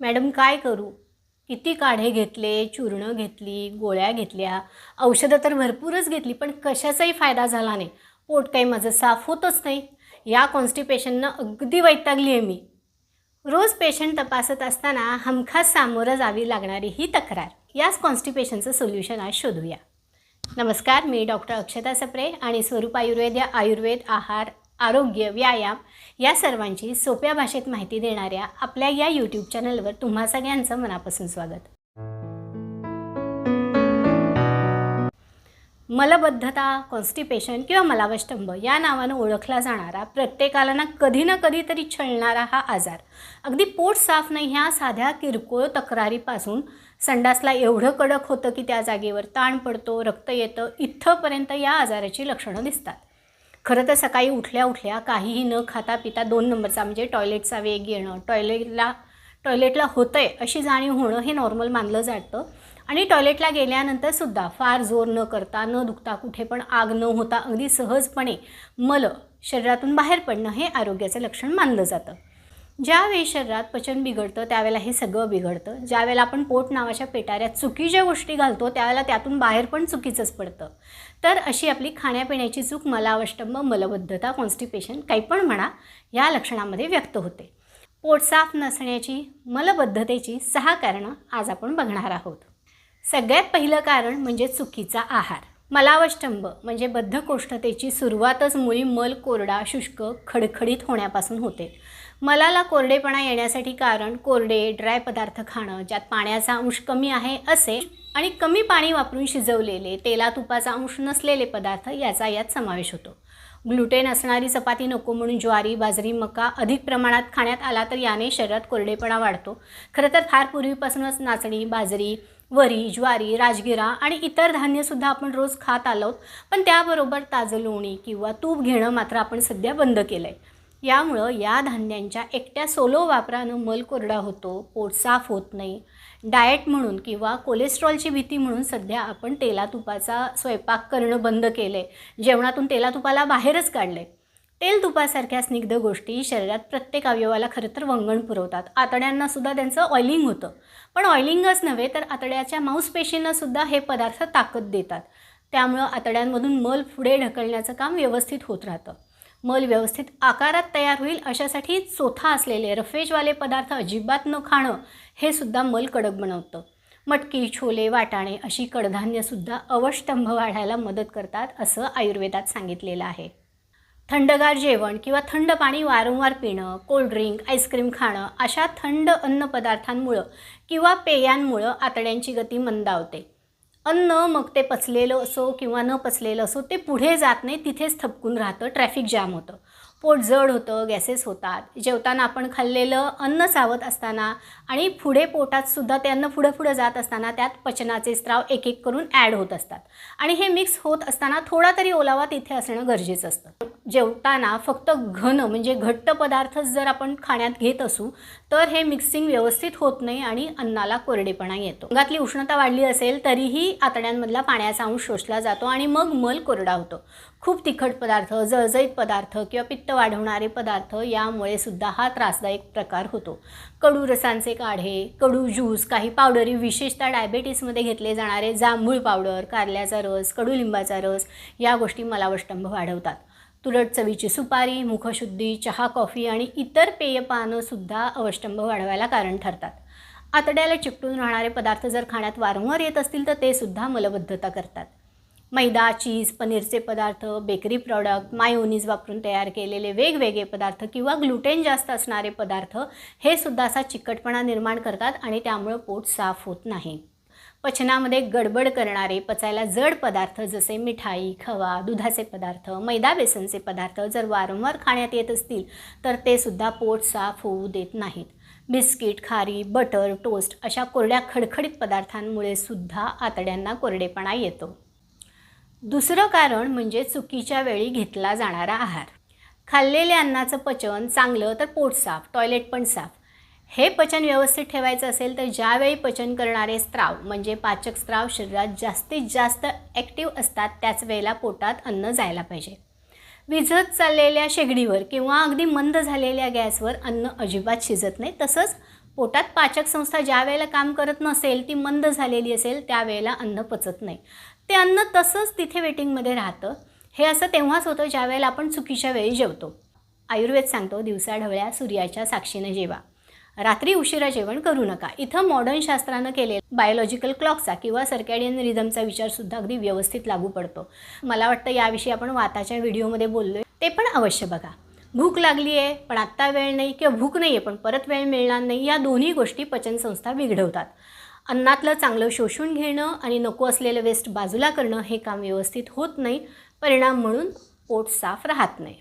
Madam काय करू? किती काढे घेतले चूर्ण घेतली गोळ्या घेतल्या? औषधं तर भरपूरच घेतली पण कशाचाही फायदा झाला नाही. पोट काही माझं साफ होतच नाही. या कॉन्स्टिपेशननं अगदी वैतागली आहे मी. रोज पेशंट तपासत असताना हमखास सामोरं जावी लागणारी ही तक्रार. याच कॉन्स्टिपेशनचं सोल्युशन आज शोधूया. नमस्कार मी डॉक्टर अक्षता सप्रे आणि स्वरूप आयुर्वेद या आयुर्वेद आहार आरोग्य व्यायाम या सर्वांची सोप्या भाषेत माहिती देणाऱ्या आपल्या या यूट्यूब चॅनलवर तुम्हा सगळ्यांचं मनापासून स्वागत. मलबद्धता कॉन्स्टिपेशन किंवा मलावष्टंभ या नावानं ओळखला जाणारा प्रत्येकाला ना कधी ना कधीतरी छळणारा हा आजार. अगदी पोट साफ नाही ह्या साध्या किरकोळ तक्रारीपासून संडासला एवढं कडक होतं की त्या जागेवर ताण पडतो रक्त येतं इथंपर्यंत या आजाराची लक्षणं दिसतात. खरं तर सकाळी उठल्या उठल्या काहीही न खाता पिता दोन नंबरचा म्हणजे टॉयलेटचा वेग येणं टॉयलेटला टॉयलेटला होतं आहे अशी जाणीव होणं हे नॉर्मल मानलं जातं. आणि टॉयलेटला गेल्यानंतर सुद्धा फार जोर न करता न दुखता कुठे पण आग न होता अगदी सहजपणे मल शरीरातून बाहेर पडणं हे आरोग्याचं लक्षण मानलं जातं. ज्यावेळी शरीरात पचन बिघडतं त्यावेळेला हे सगळं बिघडतं. ज्यावेळेला आपण पोट नावाच्या पेटाऱ्यात चुकीच्या गोष्टी घालतो त्यावेळेला त्यातून बाहेर पण चुकीचंच पडतं. तर अशी आपली खाण्यापिण्याची चूक मलावष्टंभ मलबद्धता कॉन्स्टिपेशन काही पण म्हणा या लक्षणामध्ये व्यक्त होते. पोट साफ नसण्याची मलबद्धतेची सहा कारणं आज आपण बघणार आहोत. सगळ्यात पहिलं कारण म्हणजे चुकीचा आहार. मलावष्टंभ म्हणजे बद्धकोष्ठतेची सुरुवातच मुळी मल कोरडा शुष्क खडखडीत होण्यापासून होते. मलाला कोरडेपणा येण्यासाठी कारण कोरडे ड्राय पदार्थ खाणं ज्यात पाण्याचा अंश कमी आहे असे आणि कमी पाणी वापरून शिजवलेले तेला तुपाचा अंश नसलेले पदार्थ याचा यात समावेश होतो. ग्लुटेन असणारी चपाती नको म्हणून ज्वारी बाजरी मका अधिक प्रमाणात खाण्यात आला तर याने शरीरात कोरडेपणा वाढतो. खरं तर फार पूर्वीपासूनच नाचणी बाजरी वरी ज्वारी राजगिरा आणि इतर धान्यसुद्धा आपण रोज खात आलो पण त्याबरोबर ताजं लोणी किंवा तूप घेणं मात्र आपण सध्या बंद केलं आहे यामुळं या धान्यांच्या एकट्या सोलो वापरानं मल कोरडा होतो पोट साफ होत नाही. डाएट म्हणून किंवा कोलेस्ट्रॉलची भीती म्हणून सध्या आपण तेला तुपाचा स्वयंपाक करणं बंद केलं आहे जेवणातून तेला तुपाला बाहेरच काढलं आहे तेल तुपासारख्या स्निग्ध गोष्टी शरीरात प्रत्येक अवयवाला खरं तर वंगण पुरवतात. आतड्यांना सुद्धा त्यांचं ऑइलिंग होतं. पण ऑइलिंगच नव्हे तर आतड्याच्या मांसपेशींना सुद्धा हे पदार्थ ताकद देतात. त्यामुळं आतड्यांमधून मल पुढे ढकलण्याचं काम व्यवस्थित होत राहतं. मल व्यवस्थित आकारात तयार होईल अशासाठी चोथा असलेले रफेजवाले पदार्थ अजिबात न खाणं हे सुद्धा मल कडक बनवतं. मटकी छोले वाटाणे अशी कडधान्यसुद्धा अवष्टंभ वाढायला मदत करतात असं आयुर्वेदात सांगितलेलं आहे. थंडगार जेवण किंवा थंड पाणी वारंवार पिणं कोल्ड्रिंक आईस्क्रीम खाणं अशा थंड अन्नपदार्थांमुळं किंवा पेयांमुळं आतड्यांची गती मंदावते. अन्न मग ते पचलेलं असो किंवा न पचलेलं असो ते पुढे जात नाही तिथेच थपकून राहतं ट्रॅफिक जॅम होतं. पोट जड होतं गॅसेस होतात. जेवताना आपण खाल्लेलं अन्न सावत असताना आणि पुढे पोटात सुद्धा ते अन्न पुढं पुढं जात असताना त्यात पचनाचे स्त्राव एक एक करून ॲड होत असतात. आणि हे मिक्स होत असताना थोडा तरी ओलावा तिथे असणं गरजेचं असतं. जेवताना फक्त घन म्हणजे घट्ट पदार्थच जर आपण खाण्यात घेत असू तर हे मिक्सिंग व्यवस्थित होत नाही आणि अन्नाला कोरडेपणा येतो. अंगातली उष्णता वाढली असेल तरीही आतड्यांमधला पाण्याचा अंश शोषला जातो आणि मग मल कोरडा होतो. खूप तिखट पदार्थ जळजळीत पदार्थ किंवा पित्त वाढवणारे पदार्थ यामुळे सुद्धा हा त्रासदायक प्रकार होतो. कडू रसांचे काढे कडू ज्यूस काही पावडरी विशेषतः डायबेटीसमध्ये घेतले जाणारे जांभूळ पावडर कारल्याचा रस कडुलिंबाचा रस या गोष्टी मलावष्टंभ वाढवतात. तुरट चवीची सुपारी मुखशुद्धी चहा कॉफी आणि इतर पेयपानंसुद्धा अवष्टंभ वाढवायला कारण ठरतात. आतड्याला चिकटून राहणारे पदार्थ जर खाण्यात वारंवार येत असतील तर ते सुद्धा मलबद्धता करतात. मैदा चीज पनीरचे पदार्थ बेकरी प्रॉडक्ट मायोनीज वापरून तयार केलेले वेगवेगळे पदार्थ किंवा ग्लुटेन जास्त असणारे पदार्थ हे सुद्धा असा चिकटपणा निर्माण करतात आणि त्यामुळं पोट साफ होत नाही. पचनामध्ये गडबड करणारे पचायला जड पदार्थ जसे मिठाई खवा दुधाचे पदार्थ मैदा बेसनचे पदार्थ जर वारंवार खाण्यात येत असतील तर ते सुद्धा पोट साफ होऊ देत नाहीत. बिस्किट खारी बटर टोस्ट अशा कोरड्या खडखडीत पदार्थांमुळे सुद्धा आतड्यांना कोरडेपणा येतो. दुसरं कारण म्हणजे चुकीच्या वेळी घेतला जाणारा आहार. खाल्लेल्या अन्नाचं पचन चांगलं तर पोट साफ टॉयलेट पण साफ. हे पचन व्यवस्थित ठेवायचं असेल तर ज्यावेळी पचन करणारे स्त्राव म्हणजे पाचक स्त्राव शरीरात जास्तीत जास्त ॲक्टिव्ह असतात त्याच वेळेला पोटात अन्न जायला पाहिजे. विझत चाललेल्या शेगडीवर किंवा अगदी मंद झालेल्या गॅसवर अन्न अजिबात शिजत नाही. तसंच पोटात पाचक संस्था ज्या वेळेला काम करत नसेल ती मंद झालेली असेल त्यावेळेला अन्न पचत नाही. ते अन्न तसंच तिथे वेटिंगमध्ये राहतं. हे असं तेव्हाच होतं ज्यावेळेला आपण चुकीच्या वेळी जेवतो. आयुर्वेद सांगतो दिवसाढवळ्या सूर्याच्या साक्षीनं जेवा. रात्री उशिरा जेवण करू नका. इथं मॉडर्न शास्त्रानं केलेला बायोलॉजिकल क्लॉकचा किंवा सर्कॅडियन रिझमचा विचारसुद्धा अगदी व्यवस्थित लागू पडतो. मला वाटतं याविषयी आपण वाताच्या व्हिडिओमध्ये बोललो ते पण अवश्य बघा. भूक लागली आहे पण आत्ता वेळ नाही किंवा भूक नाही आहे पण परत वेळ मिळणार नाही या दोन्ही गोष्टी पचनसंस्था बिघडवतात. अन्नातलं चांगलं शोषून घेणं आणि नको असलेलं वेस्ट बाजूला करणं हे काम व्यवस्थित होत नाही. परिणाम म्हणून पोट साफ राहत नाही.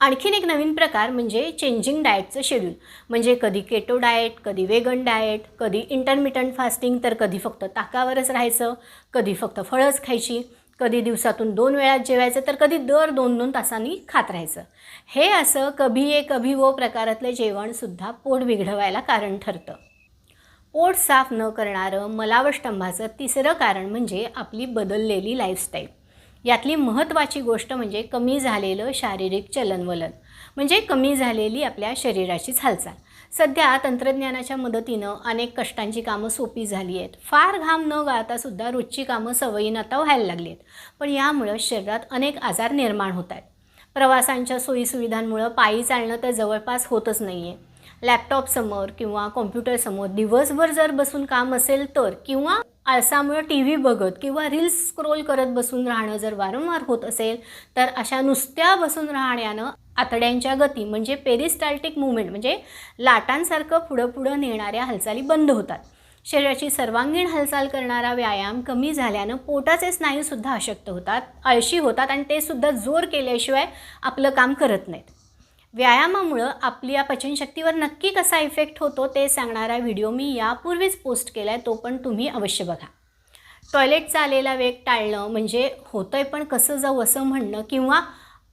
आणखीन एक नवीन प्रकार म्हणजे चेंजिंग डाएटचं शेड्यूल म्हणजे कधी केटो डाएट कधी वेगन डाएट कधी इंटरमिटंट फास्टिंग तर कधी फक्त ताकावरच राहायचं कधी फक्त फळंच खायची कधी दिवसातून दोन वेळात जेवायचं तर कधी दर दोन दोन तासांनी खात राहायचं. हे असं कभी ये कभी वो प्रकारातलं जेवणसुद्धा पोट बिघडवायला कारण ठरतं. पोट साफ न करणारं मलावष्टंभाचं तिसरं कारण म्हणजे आपली बदललेली लाईफस्टाईल यातली महत्त्वाची गोष्ट म्हणजे कमी झालेलं शारीरिक चलनवलन. म्हणजे कमी झालेली आपल्या शरीराचीच हालचाल. सध्या तंत्रज्ञानाच्या मदतीनं अनेक कष्टांची कामं सोपी झाली आहेत. फार घाम न गाळतासुद्धा रोजची कामं सवयीनं आता व्हायला लागली आहेत पण यामुळं शरीरात अनेक आजार निर्माण होत आहेत. प्रवासांच्या सोयीसुविधांमुळं पायी चालणं तर जवळपास होतच नाही आहे लॅपटॉपसमोर किंवा कॉम्प्युटरसमोर दिवसभर जर बसून काम असेल तर किंवा आळसामुळं टी व्ही बघत किंवा रील्स स्क्रोल करत बसून राहणं जर वारंवार होत असेल तर अशा नुसत्या बसून राहण्यानं आतड्यांच्या गती म्हणजे पेरिस्टाल्टिक मुवमेंट म्हणजे लाटांसारखं पुढं पुढं नेणाऱ्या हालचाली बंद होतात. शरीराची सर्वांगीण हालचाल करणारा व्यायाम कमी झाल्यानं पोटाचे स्नायूसुद्धा अशक्त होतात आळशी होतात आणि ते सुद्धा जोर केल्याशिवाय आपलं काम करत नाहीत. व्यायामामुळं आपल्या पचनशक्तीवर नक्की कसा इफेक्ट होतो ते सांगणारा व्हिडिओ मी यापूर्वीच पोस्ट केला आहे तो पण तुम्ही अवश्य बघा. टॉयलेटचा आलेला वेग टाळणं म्हणजे होतं आहे पण कसं जाऊ असं म्हणणं किंवा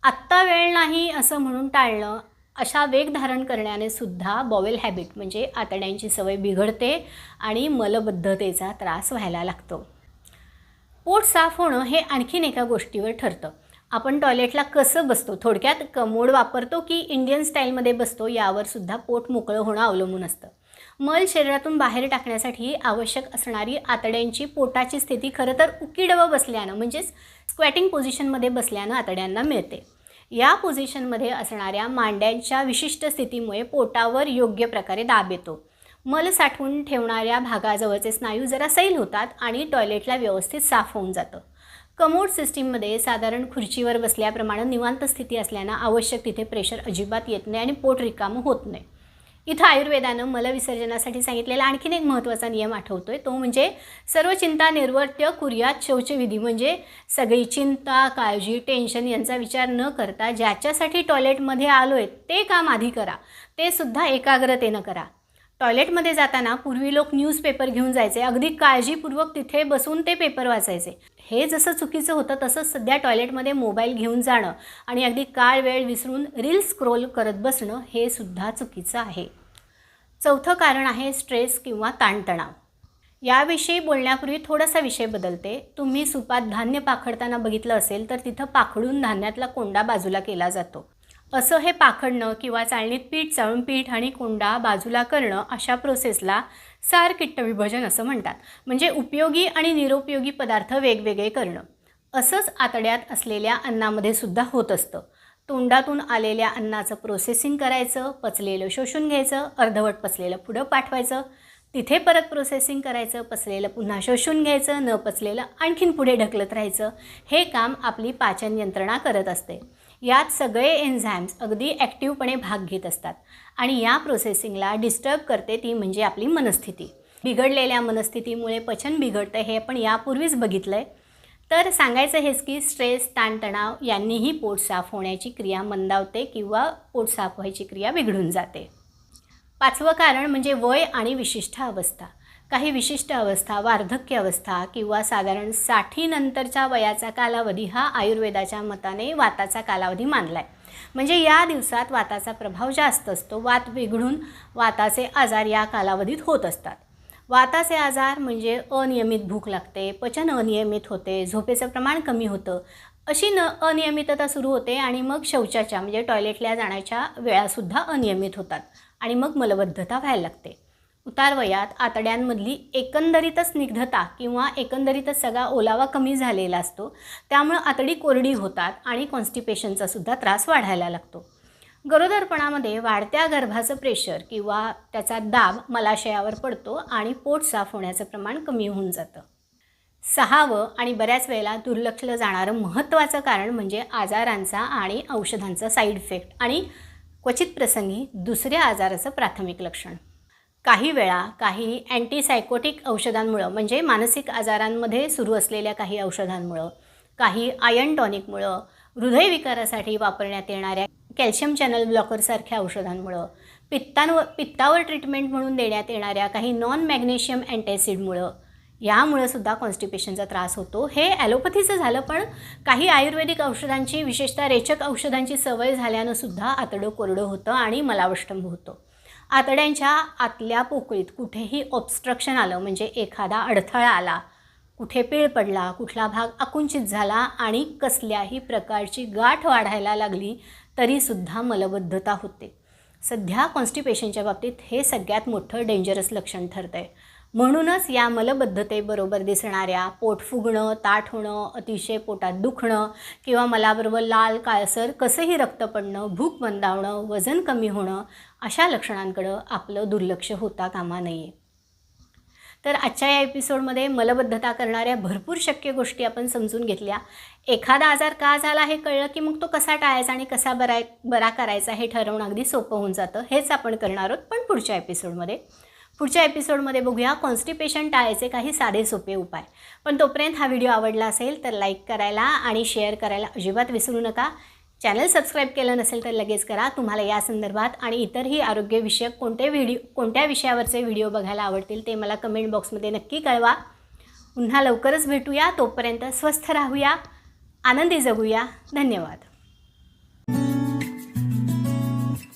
आत्ता वेळ नाही असं म्हणून टाळणं अशा वेग धारण करण्याने सुद्धा बॉवेल हॅबिट म्हणजे आतड्यांची सवय बिघडते आणि मलबद्धतेचा त्रास व्हायला लागतो. पोट साफ होणं हे आणखीन एका गोष्टीवर ठरतं. आपण टॉयलेटला कसं बसतो? थोडक्यात कमोड वापरतो की इंडियन स्टाईलमध्ये बसतो यावर सुद्धा पोट मोकळं होणं अवलंबून असतं. मल शरीरातून बाहेर टाकण्यासाठी आवश्यक असणारी आतड्यांची पोटाची स्थिती खरं तर उकिडवं बसल्यानं म्हणजेच स्क्वॅटिंग पोझिशनमध्ये बसल्यानं आतड्यांना मिळते. या पोझिशनमध्ये असणाऱ्या मांड्यांच्या विशिष्ट स्थितीमुळे पोटावर योग्य प्रकारे दाब येतो. मल साठवून ठेवणाऱ्या भागाजवळचे स्नायू जरा सैल होतात आणि टॉयलेटला व्यवस्थित साफ होऊन जातं. कमोड सिस्टीममध्ये साधारण खुर्चीवर बसल्याप्रमाणे निवांत स्थिती असल्यानं आवश्यक तिथे प्रेशर अजिबात येत नाही आणि पोट रिकामं होत नाही. इथं आयुर्वेदानं मलविसर्जनासाठी सांगितलेला आणखीन एक महत्त्वाचा नियम आठवतो आहे तो म्हणजे सर्व चिंता निर्वर्त्य कुर्यात शौचविधी म्हणजे सगळी चिंता काळजी टेन्शन यांचा विचार न करता ज्याच्यासाठी टॉयलेटमध्ये आलो आहे ते काम आधी करा. ते सुद्धा एकाग्रतेनं करा. टॉयलेटमध्ये जाताना पूर्वी लोक न्यूजपेपर घेऊन जायचे. अगदी काळजीपूर्वक तिथे बसून ते पेपर वाचायचे. हे जसं चुकीचं होतं तसंच सध्या टॉयलेटमध्ये मोबाईल घेऊन जाणं आणि अगदी काळ वेळ विसरून रील स्क्रोल करत बसणं हे सुद्धा चुकीचं आहे. चौथं कारण आहे स्ट्रेस किंवा ताणतणाव. याविषयी बोलण्यापूर्वी थोडासा विषय बदलते. तुम्ही सुपात धान्य पाखडताना बघितलं असेल तर तिथं पाखडून धान्यातला कोंडा बाजूला केला जातो. असं हे पाखडणं किंवा चाळणीत पीठ चाळून पीठ आणि कोंडा बाजूला करणं अशा प्रोसेसला सार किट्ट विभजन असं म्हणतात. म्हणजे उपयोगी आणि निरुपयोगी पदार्थ वेगवेगळे करणं. असंच आतड्यात असलेल्या अन्नामध्ये सुद्धा होत असतं. तोंडातून आलेल्या अन्नाचं प्रोसेसिंग करायचं पचलेलं शोषून घ्यायचं अर्धवट पचलेलं पुढं पाठवायचं तिथे परत प्रोसेसिंग करायचं पचलेलं पुन्हा शोषून घ्यायचं न पचलेलं आणखीन पुढे ढकलत राहायचं हे काम आपली पाचन यंत्रणा करत असते. यात सगळे एन्झाईम्स अगदी ॲक्टिवपणे भाग घेत असतात आणि या प्रोसेसिंगला डिस्टर्ब करते ती म्हणजे आपली मनस्थिती. बिघडलेल्या मनस्थितीमुळे पचन बिघडतं हे आपण यापूर्वीच बघितलं आहे तर सांगायचं हेच की स्ट्रेस ताणतणाव यांनीही पोट साफ होण्याची क्रिया मंदावते किंवा पोट साफ व्हायची क्रिया बिघडून जाते. पाचवं कारण म्हणजे वय आणि विशिष्ट अवस्था. काही विशिष्ट अवस्था वार्धक्य अवस्था किंवा साधारण साठीनंतरच्या वयाचा कालावधी हा आयुर्वेदाच्या मताने वाताचा कालावधी मानला आहे म्हणजे या दिवसात वाताचा प्रभाव जास्त असतो. वात बिघडून वाताचे आजार या कालावधीत होत असतात. वाताचे आजार म्हणजे अनियमित भूक लागते पचन अनियमित होते झोपेचं प्रमाण कमी होतं. अशी न अनियमितता सुरू होते आणि मग शौचाच्या म्हणजे टॉयलेटला जाण्याच्या वेळासुद्धा अनियमित होतात. आणि मग मलबद्धता व्हायला लागते. उतारवयात आतड्यांमधली एकंदरीतच स्निग्धता किंवा एकंदरीतच सगळा ओलावा कमी झालेला असतो. त्यामुळं आतडी कोरडी होतात आणि कॉन्स्टिपेशनचा सुद्धा त्रास वाढायला लागतो. गरोदरपणामध्ये वाढत्या गर्भाचं प्रेशर किंवा त्याचा दाब मलाशयावर पडतो आणि पोट साफ होण्याचं प्रमाण कमी होऊन जातं. सहावं आणि बऱ्याच वेळेला दुर्लक्षलं जाणारं महत्त्वाचं कारण म्हणजे आजारांचा आणि औषधांचा साईड इफेक्ट आणि क्वचित प्रसंगी दुसऱ्या आजाराचं प्राथमिक लक्षण. काही वेळा काही अँटीसायकोटिक औषधांमुळं म्हणजे मानसिक आजारांमध्ये सुरू असलेल्या काही औषधांमुळं काही आयन टॉनिकमुळं हृदयविकारासाठी वापरण्यात येणाऱ्या कॅल्शियम चॅनल ब्लॉकरसारख्या औषधांमुळं पित्तांवर पित्तावर ट्रीटमेंट म्हणून देण्यात येणाऱ्या काही नॉन मॅग्नेशियम अँटॅसिडमुळं यामुळंसुद्धा कॉन्स्टिपेशनचा त्रास होतो. हे ॲलोपथीचं झालं पण काही आयुर्वेदिक औषधांची विशेषतः रेचक औषधांची सवय झाल्यानं सुद्धा आतडं कोरडं होतं आणि मलावष्टंभ होतं. आतड्यांच्या आतल्या पोकळीत कुठेही ऑबस्ट्रक्शन आलं म्हणजे एखादा अडथळा आला कुठे पीळ पडला कुठला भाग आकुंचित झाला आणि कसल्याही प्रकारची गाठ वाढायला लागली तरीसुद्धा मलबद्धता होते. सध्या कॉन्स्टिपेशनच्या बाबतीत हे सगळ्यात मोठं डेंजरस लक्षण ठरतं आहे म्हणूनच या मलबद्धतेबरोबर दिसणाऱ्या पोट फुगणं ताठ होणं अतिशय पोटात दुखणं किंवा मलाबरोबर लाल काळसर कसंही रक्त पडणं भूक मंदावणं वजन कमी होणं अशा लक्षणांकडं आपलं दुर्लक्ष होता कामा नये. तर आजच्या या एपिसोडमध्ये मलबद्धता करणाऱ्या भरपूर शक्य गोष्टी आपण समजून घेतल्या. एखादा आजार का झाला हे कळलं की मग तो कसा टाळायचा आणि कसा बराय बरा करायचा हे ठरवणं अगदी सोपं होऊन जातं. हेच आपण करणार आहोत पण पुढच्या एपिसोडमध्ये. पुढच्या एपिसोडमध्ये बघूया कॉन्स्टिपेशन टाळायचे काही साधे सोपे उपाय. पण तोपर्यंत हा व्हिडिओ आवडला असेल तर लाईक करायला आणि शेअर करायला अजिबात विसरू नका. चॅनल सबस्क्राईब केलं नसेल तर लगेच करा. तुम्हाला या संदर्भात आणि इतरही आरोग्यविषयक कोणते व्हिडिओ कोणत्या विषयावरचे व्हिडिओ बघायला आवडतील ते मला कमेंट बॉक्समध्ये नक्की कळवा. पुन्हा लवकरच भेटूया. तोपर्यंत स्वस्थ राहूया. आनंदी जगूया. धन्यवाद.